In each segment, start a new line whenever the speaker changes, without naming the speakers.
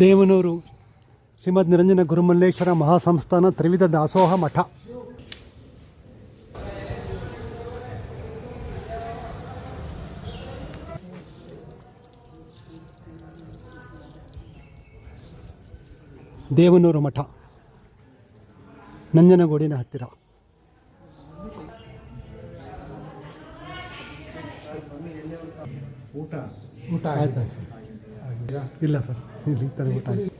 ದೇವನೂರು ಶ್ರೀಮದ್ ನಿರಂಜನ ಗುರುಮಲ್ಲೇಶ್ವರ ಮಹಾಸಂಸ್ಥಾನ ತ್ರಿವಿಧ ದಾಸೋಹ ಮಠ. ದೇವನೂರು ಮಠ. ನಂಜನಗೂಡಿನ ಹತ್ತಿರ.
ಊಟ.
ಊಟ ಆಯ್ತಾ. ಸರ್ ಇಲ್ಲ ಸರ್. ಇಲ್ಲಿ ತರ ಊಟ ಆಯ್ತು.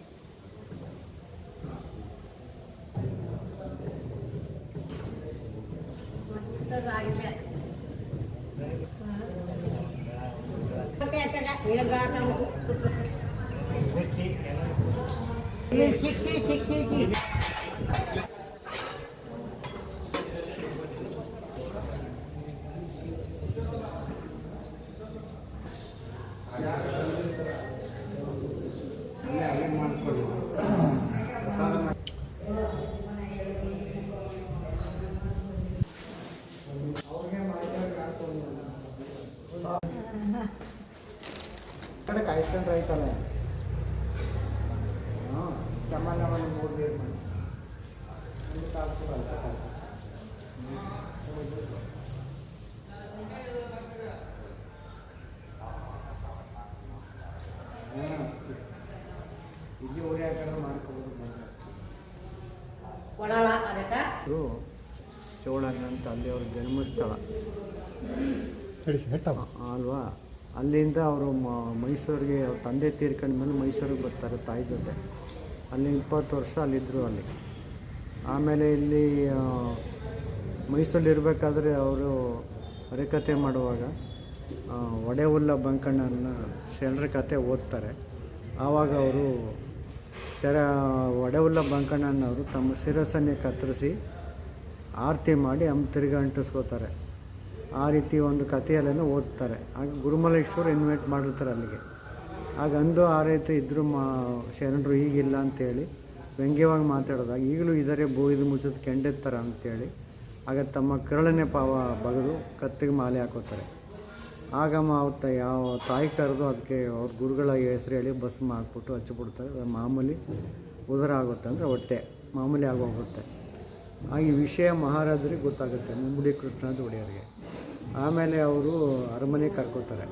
ಕಡೆ ನೀರು ಮಾಡಿ ಒಂದು ತಾಸು ಅಂತ ಕಾಯ್ತು. ಹ್ಮ್. ಇಲ್ಲಿ ಮಾಡ್ಕೋಬೋದು ಚೋಳಣ್ಣ ಅಂತ ಅಲ್ಲಿ ಅವ್ರ ಜನ್ಮಸ್ಥಳ. ಅಲ್ವಾ? ಅಲ್ಲಿಂದ ಅವರು ಮೈಸೂರಿಗೆ ಅವ್ರ ತಂದೆ ತೀರ್ಕೊಂಡ್ಮೇಲೆ ಮೈಸೂರಿಗೆ ಬರ್ತಾರೆ ತಾಯಿ ಜೊತೆ. ಅಲ್ಲಿ ಇಪ್ಪತ್ತು ವರ್ಷ ಅಲ್ಲಿದ್ದರು ಅಲ್ಲಿ. ಆಮೇಲೆ ಇಲ್ಲಿ ಆ, ಮೈಸೂರಲ್ಲಿ ಇರಬೇಕಾದ್ರೆ ಅವರು ಹರಿಕತೆ ಮಾಡುವಾಗ ಒಡೆ ಹುಲ್ಲ ಬಂಕಣ್ಣನ ಶರಣರ ಕತೆ ಓದ್ತಾರೆ. ಆವಾಗ ಅವರು ಶರ ಒಡೆವುಲ್ಲ ಬಂಕಣ್ಣನವರು ತಮ್ಮ ಶಿರಸನ್ನೇ ಕತ್ತರಿಸಿ ಆರತಿ ಮಾಡಿ ಅಮ್ಮ ತಿರ್ಗಿ ಅಂಟಿಸ್ಕೋತಾರೆ. ಆ ರೀತಿ ಒಂದು ಕಥೆಯಲ್ಲೇ ಓದ್ತಾರೆ. ಆಗ ಗುರುಮಲೇಶ್ವರ ಇನ್ವೈಟ್ ಮಾಡಿರ್ತಾರೆ ಅಲ್ಲಿಗೆ. ಆಗ ಅಂದು ಆ ರೀತಿ ಇದ್ದರು ಮಾ, ಶರಣರು ಈಗಿಲ್ಲ ಅಂತೇಳಿ ವ್ಯಂಗ್ಯವಾಗಿ ಮಾತಾಡಿದಾಗ ಈಗಲೂ ಇದ್ದಾರೆ ಇದು ಮುಚ್ಚದ ಕೆಂಡೆತ್ತರ ಅಂತೇಳಿ. ಆಗ ತಮ್ಮ ಕರಳನೆ ಪಾವ ಬಗೆದು ಕತ್ತಿಗೆ ಮಾಲೆ ಹಾಕೋತಾರೆ. ಆಗ ಮಾವತ್ತ ಯಾವ ತಾಯಿ ಕರೆದು ಅದಕ್ಕೆ ಅವ್ರ ಗುರುಗಳ ಹೆಸರು ಹೇಳಿ ಬಸ್ ಹಾಕ್ಬಿಟ್ಟು ಹಚ್ಚಿಬಿಡ್ತಾರೆ. ಮಾಮೂಲಿ ಉದರ ಆಗುತ್ತೆ ಅಂದರೆ ಹೊಟ್ಟೆ, ಮಾಮೂಲಿ ಆಗೋಗುತ್ತೆ ಆ ಈ ವಿಷಯ ಮಹಾರಾಜರಿಗೆ ಗೊತ್ತಾಗುತ್ತೆ ಕೃಷ್ಣ ಅಂತ ಒಡೆಯರಿಗೆ. ಆಮೇಲೆ ಅವರು ಅರಮನೆ ಕರ್ಕೋತಾರೆ.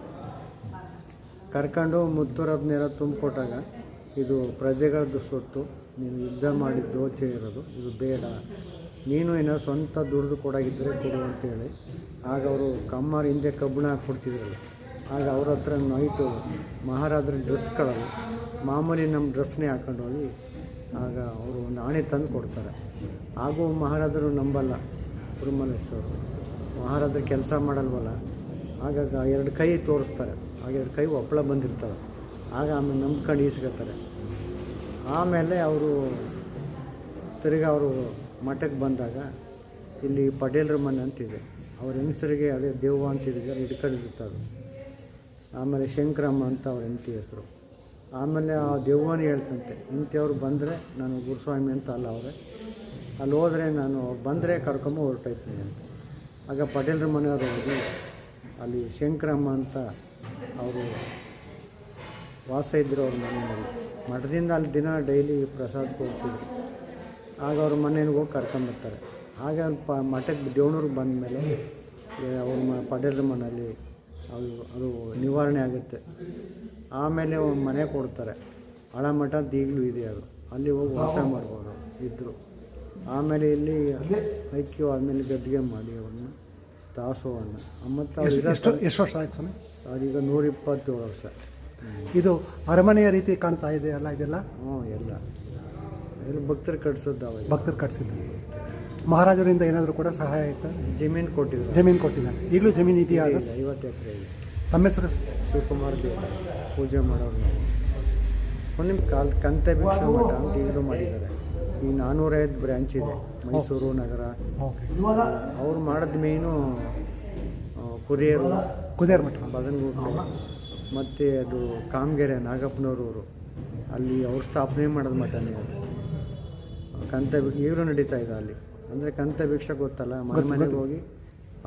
ಕರ್ಕೊಂಡು ಮುತ್ತೂರದ್ನೆಲ್ಲ ತುಂಬಿಕೊಟ್ಟಾಗ ಇದು ಪ್ರಜೆಗಳದ್ದು ಸೊತ್ತು, ನೀನು ಯುದ್ಧ ಮಾಡಿ ದೋಚೆ ಇರೋದು, ಇದು ಬೇಡ. ನೀನು ಏನೋ ಸ್ವಂತ ದುಡಿದು ಕೊಡಾಗಿದ್ದರೆ ಕೊಡು ಅಂತೇಳಿ ಆಗ ಅವರು ಕಮ್ಮಾರ ಹಿಂದೆ ಕಬ್ಬಿಣ ಹಾಕ್ಬಿಡ್ತಿದ್ರಲ್ಲ ಆಗ ಅವ್ರ ಹತ್ರ ನೈಟು ಮಹಾರಾಜರ ಡ್ರೆಸ್ಗಳನ್ನು ಮಾಮೂಲಿ ನಮ್ಮ ಡ್ರೆಸ್ನೇ ಹಾಕೊಂಡು ಹೋಗಿ ಆಗ ಅವರು ನಾಣೆ ತಂದು ಕೊಡ್ತಾರೆ. ಹಾಗೂ ಮಹಾರಾಜರು ನಂಬಲ್ಲ ಗುರುಮಲ್ಲೇಶ್ವರು ಮಹಾರಾಜರು ಕೆಲಸ ಮಾಡಲ್ವಲ್ಲ? ಆಗಾಗ ಎರಡು ಕೈ ತೋರಿಸ್ತಾರೆ. ಆಗ ಎರಡು ಕೈ ಒಪ್ಪಳ ಬಂದಿರ್ತವೆ. ಆಗ ಆಮೇಲೆ ನಂಬ್ಕೊಂಡು ಈಸ್ಕೊತಾರೆ. ಆಮೇಲೆ ಅವರು ತಿರ್ಗಿ ಅವರು ಮಠಕ್ಕೆ ಬಂದಾಗ ಇಲ್ಲಿ ಪಟೇಲ್ರ ಮನೆ ಅಂತಿದೆ. ಅವ್ರ ಹೆಂಗಸರಿಗೆ ಅದೇ ದೇವ್ವ ಅಂತಿದ್ದಾರೆ ಹಿಡ್ಕೊಂಡಿರ್ತಾರೆ ಆಮೇಲೆ ಶಂಕರಮ್ಮ ಅಂತ ಅವ್ರ ಹೆಂಡತಿ ಹೆಸರು. ಆಮೇಲೆ ಆ ದೆವ್ವನೇ ಹೇಳ್ತಂತೆ ಇಂಥವ್ರು ಬಂದರೆ ನಾನು ಗುರುಸ್ವಾಮಿ ಅಂತ ಅಲ್ಲ ಅವರೇ. ಅಲ್ಲಿ ಹೋದರೆ ನಾನು ಬಂದರೆ ಕರ್ಕೊಂಬ ಹೊರಟೋಯ್ತೀನಿ ಅಂತ. ಆಗ ಪಟೇಲ್ರ ಮನೆಯವರು ಹೋಗಿ ಅಲ್ಲಿ ಶಂಕರಮ್ಮ ಅಂತ ಅವರು ವಾಸ ಇದ್ದರು ಅವ್ರ ಮನೆಯಲ್ಲಿ. ಮಠದಿಂದ ಅಲ್ಲಿ ದಿನ ಡೈಲಿ ಪ್ರಸಾದ ಕೊಡ್ತಿದ್ರು. ಆಗ ಅವ್ರ ಮನೆಗೆ ಹೋಗಿ ಕರ್ಕೊಂಬರ್ತಾರೆ ಆಗ ಅವ್ರು ಪ ಮಠಕ್ಕೆ ದೇವಣೂರಿಗೆ ಬಂದಮೇಲೆ ಅವ್ರ ಮ ಪಟೇಲ್ರ ಮನೆಯಲ್ಲಿ ಅದು ಅದು ನಿವಾರಣೆ ಆಗುತ್ತೆ. ಆಮೇಲೆ ಒಂದು ಮನೆ ಕೊಡ್ತಾರೆ. ಹಳ ಮಠ ಈಗಲೂ ಇದೆ ಅದು. ಅಲ್ಲಿ ಹೋಗಿ ವಾಸ ಮಾಡ್ಬೋದು ಇದ್ದರು. ಆಮೇಲೆ ಇಲ್ಲಿ ಐಕ್ಯ ಆಮೇಲೆ ಗದ್ದಿಗೆ ಮಾಡಿ ಅವ್ರನ್ನ ದಾಸೋಹವನ್ನು. ಮತ್ತು
ಎಷ್ಟು ಎಷ್ಟು ವರ್ಷ ಆಯ್ತು ಸ್ವಾಮಿ?
ಅವ್ರೀಗ ನೂರ ಇಪ್ಪತ್ತೇಳು ವರ್ಷ
ಇದು ಅರಮನೆಯ ರೀತಿ ಕಾಣ್ತಾ ಇದೆ ಅಲ್ಲ ಇದೆಲ್ಲ?
ಹ್ಞೂ ಎಲ್ಲ. ಎಲ್ಲ ಭಕ್ತರು ಕಟ್ಸೋದು ಅವಾಗ
ಭಕ್ತರು ಕಟ್ಸಿದ್ದು. ಮಹಾರಾಜರಿಂದ ಏನಾದರೂ ಕೂಡ ಸಹಾಯ ಆಯ್ತು?
ಜಮೀನು ಕೊಟ್ಟಿದ್ರು
ಜಮೀನು ಕೊಟ್ಟಿದ್ದಾರೆ. ಈಗಲೂ ಜಮೀನು ಇದೆಯಾ?
ಐವತ್ತು ಎಕರೆ ಇದೆ.
ತಮ್ಮ ಹೆಸರು?
ಶಿವಕುಮಾರ್ ದೇವ. ಪೂಜೆ ಮಾಡೋರು ನಾವು. ಒಂದು ಕಾಲ್ ಕಂತೆ ಭಿಕ್ಷ ಮಠ ಅಂತ ಈಗಲೂ ಮಾಡಿದ್ದಾರೆ. ಈ ನಾನ್ನೂರೈದು ಬ್ರ್ಯಾಂಚ್ ಇದೆ ಮೈಸೂರು ನಗರ.
ಓಕೆ
ಅವ್ರು ಮಾಡಿದ ಮೇನು ಕುದಿಯರು
ಕುದಿಯರ್ ಮಠ.
ಬದನಗುಡ್ಡೆ ಮತ್ತು ಅದು ಕಾಮಗೆರೆ ನಾಗಪ್ಪನವರೂರು ಅಲ್ಲಿ ಅವ್ರು ಸ್ಥಾಪನೆ ಮಾಡೋದು ಮಠ ಅದು ಕಂತ ಇವ್ರು ಈಗಲೂ ನಡೀತಾ ಇದೆ ಅಲ್ಲಿ. ಅಂದರೆ ಕಂತ ಭಿಕ್ಷೆ ಗೊತ್ತಲ್ಲ ಮನೆ ಮನೆಗೆ ಹೋಗಿ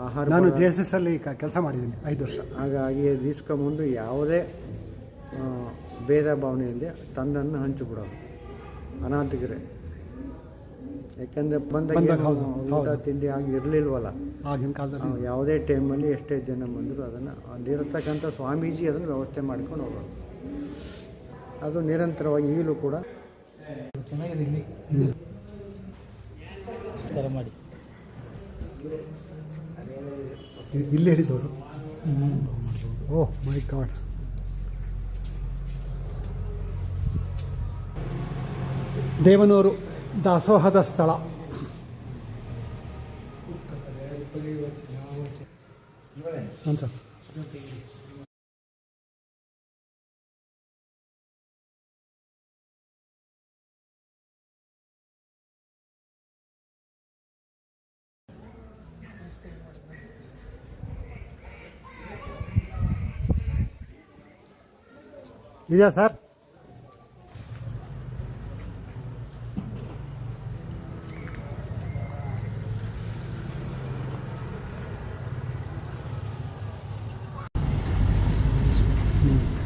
ಆಹಾರ
ನಾನು ಜೆ ಎಸ್ ಎಸ್ ಅಲ್ಲಿ ಕೆಲಸ ಮಾಡಿದ್ದೀನಿ ಐದು ವರ್ಷ.
ಹಾಗಾಗಿ ಅದು ಇಸ್ಕೊಂಬಂದು ಯಾವುದೇ ಭೇದ ಭಾವನೆಯಲ್ಲಿ ತಂದನ್ನು ಹಂಚಿಬಿಡೋದು. ಅನಾಥಿಗರೇ. ಯಾಕೆಂದರೆ ಬಂದಾಗ
ಬಂದಾಗ
ಏನು
ಹೌದು,
ಊಟ ತಿಂಡಿ ಆಗಿ ಇರಲಿಲ್ವಲ್ಲ
ಆಗಿನ ಕಾಲದಲ್ಲಿ.
ಯಾವುದೇ ಟೈಮಲ್ಲಿ ಎಷ್ಟೇ ಜನ ಬಂದರೂ ಅದನ್ನು ಅಲ್ಲಿರತಕ್ಕಂಥ ಸ್ವಾಮೀಜಿ ಅದನ್ನು ವ್ಯವಸ್ಥೆ ಮಾಡ್ಕೊಂಡು ಹೋಗೋದು. ಅದು ನಿರಂತರವಾಗಿ ಈಗಲೂ ಕೂಡ
ಚೆನ್ನಾಗಿದೆ ಇಲ್ಲಿ ಇದು ಥರ ಮಾಡಿ
ಇ- ಇಲ್ಲಿ ಹೇಳಿದವರು ಓಹ್ ಮೈ ಗಾಡ್ ದೇವನೂರು ದಾಸೋಹದ ಸ್ಥಳ. ಹಾಂ ಸರ್. ಇದೆಯಾ ಸರ್? Mm.